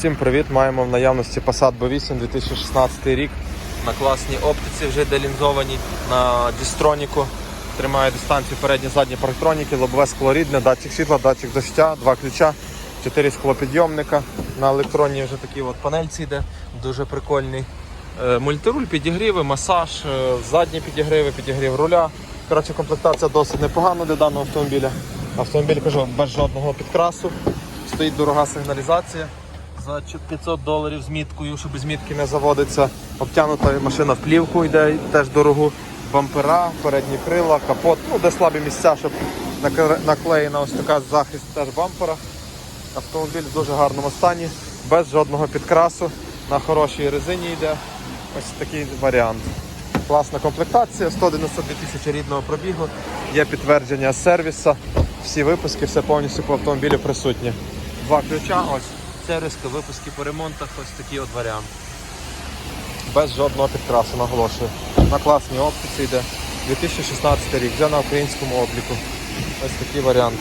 Всім привіт! Маємо в наявності Passat B8 2016 рік. На класній оптиці вже делінзовані на дістроніку. Тримає дистанцію передні задні парктроніки, лобове скло рідне, датчик світла, датчик доща, два ключа, чотири склопідйомника. На електронній вже такій от панельці йде, дуже прикольний. Е, Мультируль, підігріви, масаж, е, задні підігриви, підігрів руля. Коротше, комплектація досить непогана для даного автомобіля. Автомобіль кажу без жодного підкрасу. Стоїть дорога сигналізація за 500 доларів з міткою, щоб без мітки не заводиться. Обтянута машина в плівку йде теж дорогу. Бампера, передні крила, капот, ну де слабі місця, щоб наклеєна ось така захист теж бампера. Автомобіль в дуже гарному стані, без жодного підкрасу, на хорошій резині йде. Ось такий варіант. Класна комплектація, 192 тисячі рідного пробігу, є підтвердження сервіса, всі випуски, все повністю по автомобілю присутні. Два ключа, ось сервіска, випуски по ремонтах, ось такий от варіант. Без жодного підкрасу, наголошую. На класній оптиці йде. 2016 рік, вже на українському обліку. Ось такий варіант.